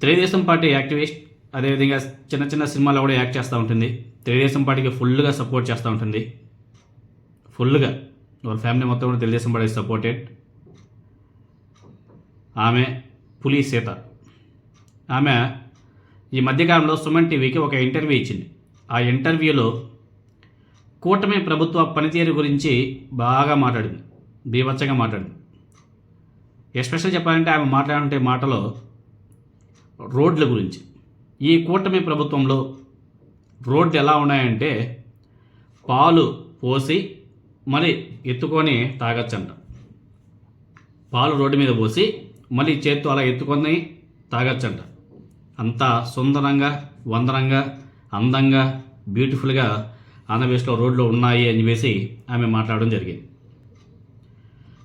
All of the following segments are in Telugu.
తెలుగుదేశం పార్టీ యాక్టివిస్ట్ అదేవిధంగా చిన్న చిన్న సినిమాల్లో కూడా యాక్ట్ చేస్తూ ఉంటుంది. తెలుగుదేశం పార్టీకి ఫుల్గా సపోర్ట్ చేస్తూ ఉంటుంది. ఫుల్గా. వాళ్ళ ఫ్యామిలీ మొత్తం కూడా తెలుగుదేశం పార్టీ సపోర్టెడ్. ఆమె పులి సీత. ఆమె ఈ మధ్యకాలంలో సుమన్ టీవీకి ఒక ఇంటర్వ్యూ ఇచ్చింది. ఆ ఇంటర్వ్యూలో కూటమి ప్రభుత్వ పనితీరు గురించి బాగా మాట్లాడింది. బీభత్సంగా మాట్లాడింది. ఎస్పెషల్ చెప్పాలంటే ఆమె మాట్లాడే మాటలో రోడ్ల గురించి. ఈ కూటమి ప్రభుత్వంలో రోడ్లు ఎలా ఉన్నాయంటే పాలు పోసి మరి ఎత్తుకొని తాగొచ్చంట. పాలు రోడ్డు మీద పోసి మళ్ళీ చేత్తో అలా ఎత్తుకొని తాగొచ్చంట. అంత సుందరంగా వందరంగా అందంగా బ్యూటిఫుల్గా ఆంధ్రప్రదేశ్లో రోడ్లు ఉన్నాయి అని చెప్పేసి ఆమె మాట్లాడడం జరిగింది.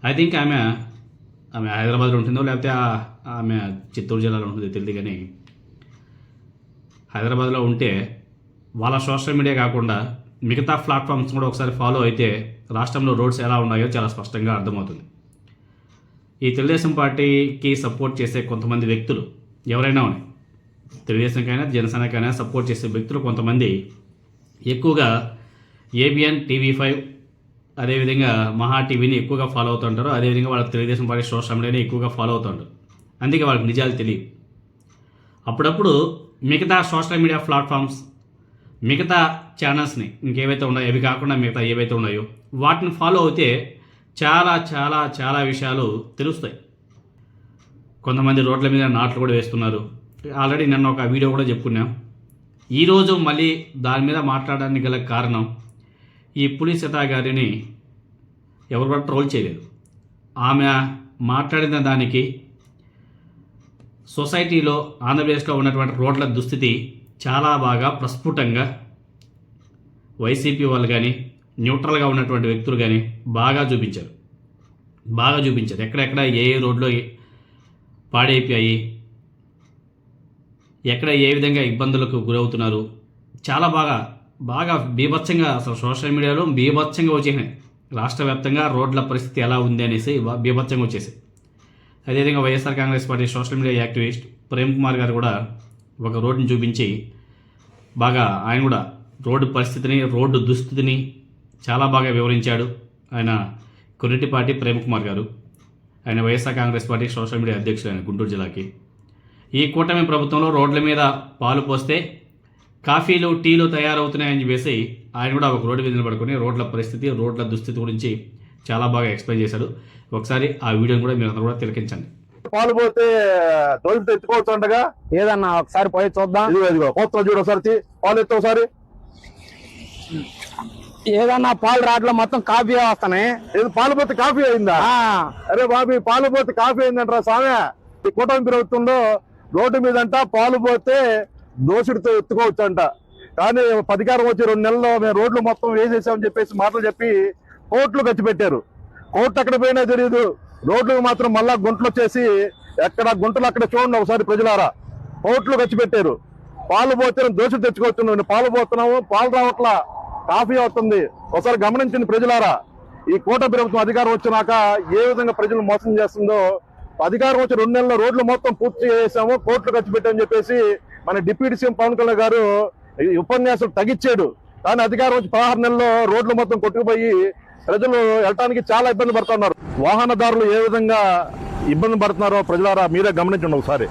ఐ థింక్ ఆమె ఆమె హైదరాబాద్లో ఉంటుందో లేకపోతే ఆమె చిత్తూరు జిల్లాలో ఉంటుందో తెలియదు కానీ హైదరాబాద్లో ఉంటే వాళ్ళ సోషల్ మీడియా కాకుండా మిగతా ప్లాట్ఫామ్స్ కూడా ఒకసారి ఫాలో అయితే రాష్ట్రంలో రోడ్స్ ఎలా ఉన్నాయో చాలా స్పష్టంగా అర్థమవుతుంది. ఈ తెలుగుదేశం పార్టీకి సపోర్ట్ చేసే కొంతమంది వ్యక్తులు ఎవరైనా ఉన్నాయి తెలుగుదేశంకైనా జనసేనకైనా సపోర్ట్ చేసే వ్యక్తులు కొంతమంది ఎక్కువగా ఏబిఎన్ టీవీ ఫైవ్ అదేవిధంగా మహా టీవీని ఎక్కువగా ఫాలో అవుతుంటారు. అదేవిధంగా వాళ్ళకి తెలుగుదేశం పార్టీ సోషల్ మీడియాని ఎక్కువగా ఫాలో అవుతుంటారు. అందుకే వాళ్ళకి నిజాలు తెలియవు. అప్పుడప్పుడు మిగతా సోషల్ మీడియా ప్లాట్ఫామ్స్ మిగతా ఛానల్స్ని ఇంకేవైతే ఉన్నాయో అవి కాకుండా మిగతా ఏవైతే ఉన్నాయో వాటిని ఫాలో అయితే చాలా చాలా చాలా విషయాలు తెలుస్తాయి. కొంతమంది రోడ్ల మీద నాట్లు కూడా వేస్తున్నారు. ఆల్రెడీ నిన్న ఒక వీడియో కూడా చెప్పుకున్నాం. ఈరోజు మళ్ళీ దాని మీద మాట్లాడడానికి గల కారణం ఈ పులి గారిని ఎవరు కూడా ట్రోల్ చేయలేదు. ఆమె మాట్లాడిన దానికి సొసైటీలో ఆంధ్రప్రదేశ్లో ఉన్నటువంటి రోడ్ల దుస్థితి చాలా బాగా ప్రస్ఫుటంగా వైసీపీ వాళ్ళు కానీ న్యూట్రల్గా ఉన్నటువంటి వ్యక్తులు కానీ బాగా చూపించారు. బాగా చూపించారు. ఎక్కడెక్కడ ఏ ఏ రోడ్లో పాడైపోయాయి ఎక్కడ ఏ విధంగా ఇబ్బందులకు గురవుతున్నారు చాలా బాగా బాగా బీభత్సంగా అసలు సోషల్ మీడియాలో బీభత్సంగా వచ్చేసినాయి. రాష్ట్ర వ్యాప్తంగా రోడ్ల పరిస్థితి ఎలా ఉంది అనేసి బీభత్సంగా వచ్చేసి అదేవిధంగా Y S R Congress party social media activist Prem Kumar గారు కూడా ఒక రోడ్డుని చూపించి బాగా ఆయన కూడా రోడ్డు పరిస్థితిని రోడ్డు దుస్థితిని చాలా బాగా వివరించాడు ఆయన కొన్నిటిపాటి ప్రేమ్ కుమార్ గారు. ఆయన Y S R Congress party social media అధ్యక్షుడు ఆయన గుంటూరు జిల్లాకి. ఈ కూటమి ప్రభుత్వంలో రోడ్ల మీద పాలు పోస్తే కాఫీలు టీలు తయారవుతున్నాయని చెప్పేసి ఆయన కూడా ఒక రోడ్డు మీద నిలబడుకొని రోడ్ల పరిస్థితి రోడ్ల దుస్థితి గురించి చాలా బాగా ఎక్స్ప్లెయిన్ చేశాడు. ఒకసారి ఆ వీడియోని కూడా మీరు అందరూ కూడా తిలకించండి. పాలు పోతే తోలితో ఎత్తుకోవచ్చు ఉండగా ఏదన్నా ఒకసారి పోయి చూద్దాం. ఇదిగో ఇదిగో పోతున్నా చూడు ఒకసారి. పాలు ఎత్తు ఒకసారి. ఏదన్నా పాలు రాట్లో మొత్తం కాఫీ వస్తున్నాయి. ఇది పాలు పోతే కాఫీ అయిందా? ఆ, అరే బాబు పాలు పోతే కాఫీ అయిందంటారా స్వామి? ఈ కూటమి ప్రభుత్వంలో రోడ్డు మీదంట పాలు పోతే దోషుడితో ఎత్తుకోవచ్చు అంట కానీ అధికారం వచ్చి రెండు నెలల్లో మేము రోడ్లు మొత్తం వేసేసామని చెప్పేసి మాటలు చెప్పి కోట్లు ఖర్చు పెట్టారు కోట్లు ఎక్కడ పోయినా తెలియదు రోడ్లు మాత్రం మళ్ళా గుంటలు వచ్చేసి ఎక్కడ గుంటలు అక్కడ చూడండి ఒకసారి ప్రజలారా. కోట్లు ఖర్చు పెట్టారు పాలు పోతే దోషుడు తెచ్చుకోవచ్చు పాలు పోతున్నాము పాలు రావట్లా. కాఫీ అవుతుంది. ఒకసారి గమనించింది ప్రజలారా. ఈ కోట ప్రభుత్వం అధికారం వచ్చినాక ఏ విధంగా ప్రజలు మోసం చేస్తుందో. అధికారం వచ్చి రెండు నెలల రోడ్లు మొత్తం పూర్తి చేసాము కోట్లు ఖర్చు పెట్టామని చెప్పేసి మన డిప్యూటీ సీఎం పవన్ కళ్యాణ్ గారు ఉపన్యాసం తగ్గించాడు. కానీ అధికారం వచ్చి పదహారు నెలల్లో రోడ్లు మొత్తం కొట్టుకుపోయి ప్రజలు వెళ్ళటానికి చాలా ఇబ్బంది పడుతున్నారు. వాహనదారులు ఏ విధంగా ఇబ్బంది పడుతున్నారో ప్రజలారా మీరే గమనించండి ఒకసారి.